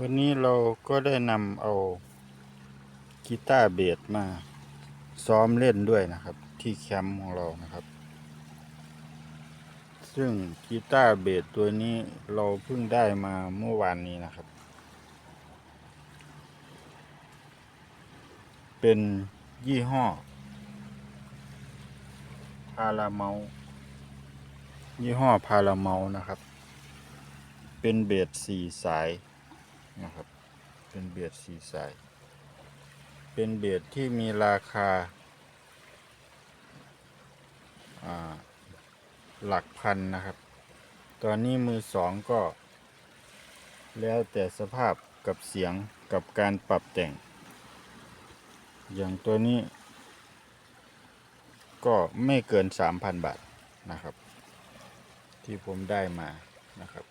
วันนี้เราก็ได้นำเอากีตาร์เบสมาซ้อมเล่นด้วยนะครับ ที่แคมป์ของเรานะครับ ซึ่งกีตาร์เบสตัวนี้เราเพิ่งได้มาเมื่อวานนี้นะครับ เป็นยี่ห้อพาราเมลยี่ห้อพาราเมลนะครับ เป็นเบสสี่สาย นะครับ เป็นเบียดสีสาย เป็นเบียดที่มีราคาหลักพันนะครับ ตอนนี้มือสองก็ แล้วแต่สภาพกับเสียงกับการปรับแต่ง อย่างตัวนี้ ก็ไม่เกิน 3,000 บาทนะครับ ที่ผมได้มานะครับ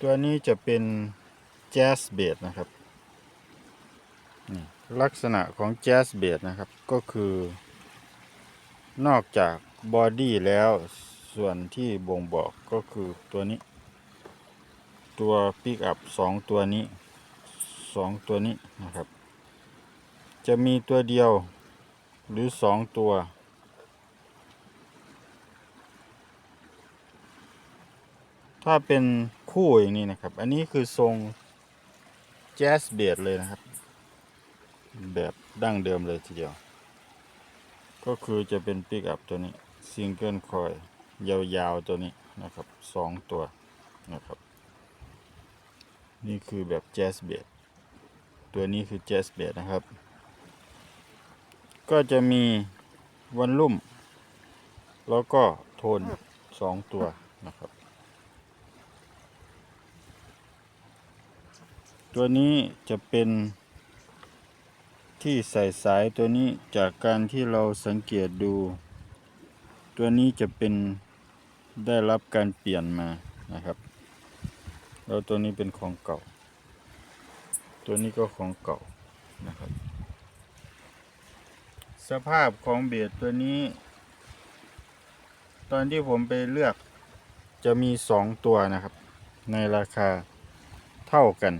ตัวนี้จะเป็นแจ๊สเบสนะครับนี่ลักษณะของแจ๊สเบสนะครับก็คือนอกจากบอดี้แล้วส่วนที่บ่งบอกก็คือตัวนี้ ตัวปิกอัพสองตัวนี้สองตัวนี้นะครับ จะมีตัวเดียวหรือสองตัว ถ้าเป็น คู่อย่างนี้นะครับ อันนี้คือทรงแจ๊สเบสเลยนะครับ แบบดั้งเดิมเลยทีเดียว ก็คือจะเป็นปิกอัพตัวนี้ซิงเกิลคอยยาวๆตัวนี้นะครับสองตัวนะครับ นี่คือแบบแจ๊สเบสตัวนี้คือแจ๊สเบสนะครับ ก็จะมีวันลุ่ม แล้วก็โทนสองตัวนะครับ ตัวนี้จะเป็นที่ใส่สายตัวนี้จากการที่เราสังเกตดู ตัวนี้จะเป็นได้รับการเปลี่ยนมานะครับ แล้วตัวนี้เป็นของเก่า ตัวนี้ก็ของเก่านะครับ สภาพของเบสตัวนี้ ตอนที่ผมไปเลือกจะมีสองตัวนะครับ ในราคาเท่ากัน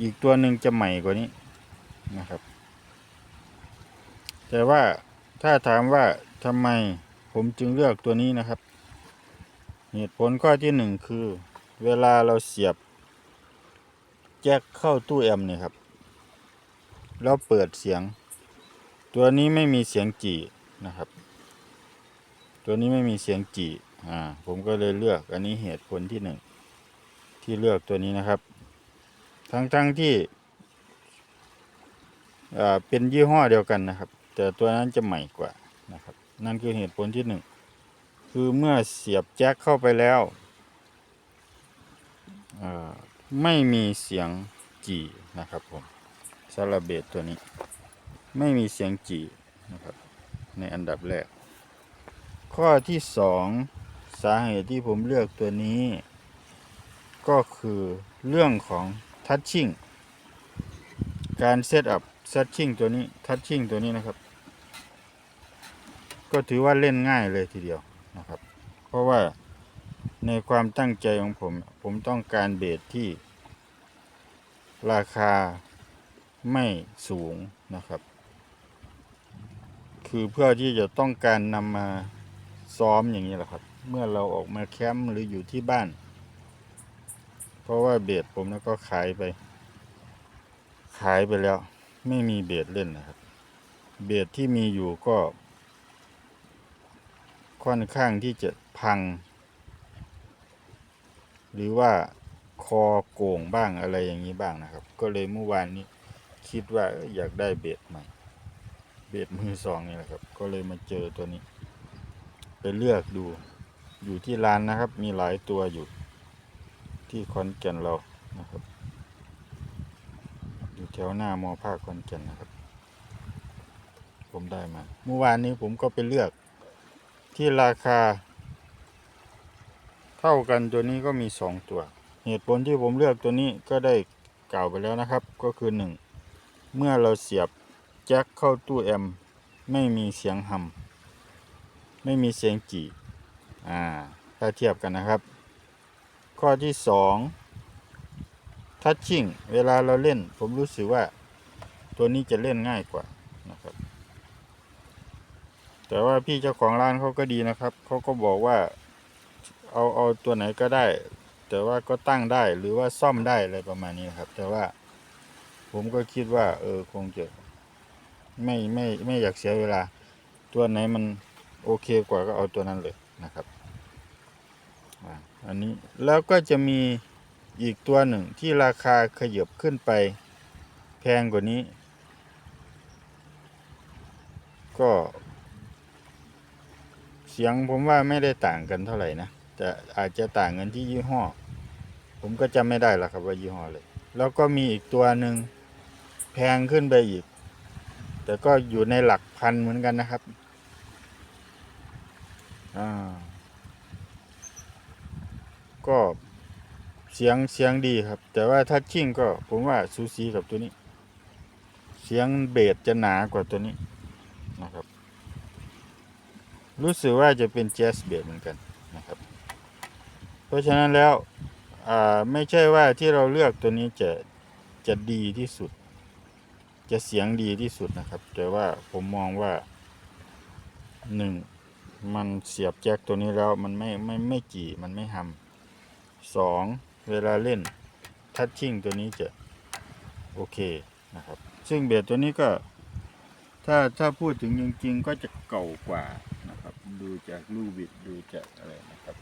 อีกตัวหนึ่งจะใหม่กว่านี้นะครับ แต่ว่าถ้าถามว่าทำไมผมจึงเลือกตัวนี้นะครับ เหตุผลข้อที่หนึ่งคือ เวลาเราเสียบ แจ็คเข้าตู้แอมเนี่ยครับ แล้วเปิดเสียง ตัวนี้ไม่มีเสียงจีนะครับ ตัวนี้ไม่มีเสียงจีอ่าผมก็เลยเลือกอันนี้เหตุผลที่หนึ่งที่เลือกตัวนี้นะครับ ทั้งๆทที่เป็นยี่ห้อเดียวกันนะครับ แต่ตัวนั้นจะใหม่กว่านะครับ นั่นคือเหตุผลที่หนึ่งคือเมื่อเสียบแจ็คเข้าไปแล้วไม่มีเสียงจีนะครับผมซาลาเบตตัวนี้ ไม่มีเสียงจีนะครับ ในอันดับแรก ข้อที่สองสาเหตุที่ผมเลือกตัวนี้ ก็คือเรื่องของ ทัชชิ่งการเซตอัพทัชชิ่งตัวนี้ทัชชิ่งตัวนี้นะครับ ก็ถือว่าเล่นง่ายเลยทีเดียวนะครับ เพราะว่าในความตั้งใจของผม ผมต้องการเบสที่ ราคาไม่สูงนะครับ คือเพื่อที่จะต้องการนำมาซ้อมอย่างนี้แหละครับ เมื่อเราออกมาแคมป์หรืออยู่ที่บ้าน เพราะว่าเบสผมแล้วก็ขายไป ขายไปแล้ว ไม่มีเบสเล่นนะครับ เบสที่มีอยู่ก็ ค่อนข้างที่จะพัง หรือว่าคอโก่งบ้างอะไรอย่างนี้บ้างนะครับ ก็เลยเมื่อวานนี้คิดว่าอยากได้เบสใหม่ เบสมือสองนี่แหละครับ ก็เลยมาเจอตัวนี้ ไปเลือกดูอยู่ที่ร้านนะครับ มีหลายตัวอยู่ ที่คอนแก่นเรานะครับ อยู่แถวหน้ามอภาคคอนแก่นนะครับ ผมได้มา เมื่อวานนี้ผมก็ไปเลือกที่ราคา เท่ากันตัวนี้ก็มีสองตัว เหตุผลที่ผมเลือกตัวนี้ก็ได้กล่าวไปแล้วนะครับ ก็คือหนึ่งเมื่อเราเสียบแจ็คเข้าตู้แอมไม่มีเสียงหำไม่มีเสียงจีอ่า ถ้าเทียบกันนะครับ ข้อที่สองทัชชิ่งเวลาเราเล่น ผมรู้สึกว่าตัวนี้จะเล่นง่ายกว่านะครับ แต่ว่าพี่เจ้าของร้านเขาก็ดีนะครับ เขาก็บอกว่าเอาเอาตัวไหนก็ได้ แต่ว่าก็ตั้งได้หรือว่าซ่อมได้อะไรประมาณนี้ครับ แต่ว่าผมก็คิดว่า เออคงจะไม่ไม่ไม่อยากเสียเวลา ตัวไหนมันโอเคกว่าก็เอาตัวนั้นเลยนะครับ อันนี้แล้วก็จะมีอีกตัวหนึ่งที่ราคาขยับขึ้นไป แพงกว่านี้ ก็ เสียงผมว่าไม่ได้ต่างกันเท่าไหร่นะแต่อาจจะต่างกันที่ยี่ห้อ ผมก็จำไม่ได้ล้วครับว่ายี่ห้อเลย แล้วก็มีอีกตัวหนึ่งแพงขึ้นไปอีก แต่ก็อยู่ในหลักพันเหมือนกันนะครับ อ่า ก็เสียงเสียงดีครับ แต่ว่าทัชชิ่งก็ผมว่าซูซีกับตัวนี้ เสียงเบสจะหนากว่าตัวนี้นะครับ รู้สึกว่าจะเป็นแจ๊สเบสเหมือนกันนะครับ เพราะฉะนั้นแล้วไม่ใช่ว่าที่เราเลือกตัวนี้จะจะดีที่สุด จะเสียงดีที่สุดนะครับ แต่ว่าผมมองว่าหนึ่งมันเสียบแจ็คตัวนี้แล้วมันไม่ไม่ไม่จี่มันไม่หำ สองเวลาเล่นทัชชิ่งตัวนี้จะโอเคนะครับ ซึ่งเบสตัวนี้ก็ถ้าถ้าพูดถึงจริงๆก็จะเก่ากว่านะครับ ดูจากรูบิดดูจากอะไรนะครับ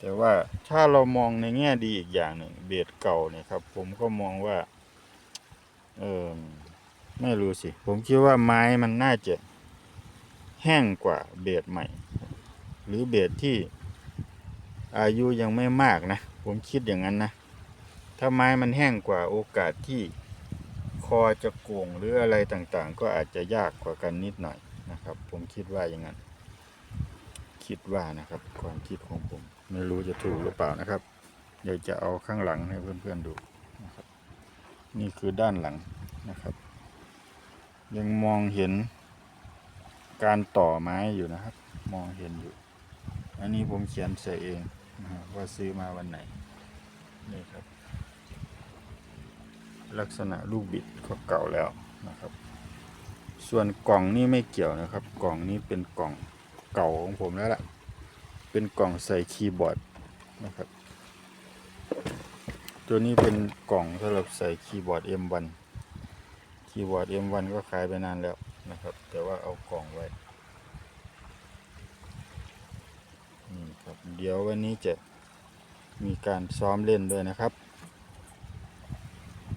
แต่ว่าถ้าเรามองในแง่ดีอีกอย่างหนึ่งเบสเก่าเนี่ยครับ ผมก็มองว่าเออไม่รู้สิ ผมคิดว่าไม้มันน่าจะแห้งกว่าเบสใหม่ หรือเบสที่ อายุยังไม่มากนะ ผมคิดอย่างนั้นนะ ถ้าไม้มันแห้งกว่าโอกาสที่คอจะโก่งหรืออะไรต่างๆ ก็อาจจะยากกว่ากันนิดหน่อยนะครับ ผมคิดว่าอย่างนั้น คิดว่านะครับ ความคิดของผม ไม่รู้จะถูกหรือเปล่านะครับ เดี๋ยวจะเอาข้างหลังให้เพื่อนๆดูนะครับ นี่คือด้านหลังนะครับ ยังมองเห็นการต่อไม้อยู่นะครับ มองเห็นอยู่ อันนี้ผมเขียนใส่เอง ว่าซื้อมาวันไหน นี่ครับ ลักษณะลูกบิดก็เก่าแล้วนะครับ ส่วนกล่องนี่ไม่เกี่ยวนะครับ กล่องนี้เป็นกล่องเก่าของผมแล้วล่ะ เป็นกล่องใส่คีย์บอร์ดนะครับ ตัวนี้เป็นกล่องสำหรับใส่คีย์บอร์ด M1 คีย์บอร์ด M1 ก็ขายไปนานแล้วนะครับ แต่ว่าเอากล่องไว้นี่ครับ เดี๋ยววันนี้จะมีการซ้อมเล่นด้วยนะครับ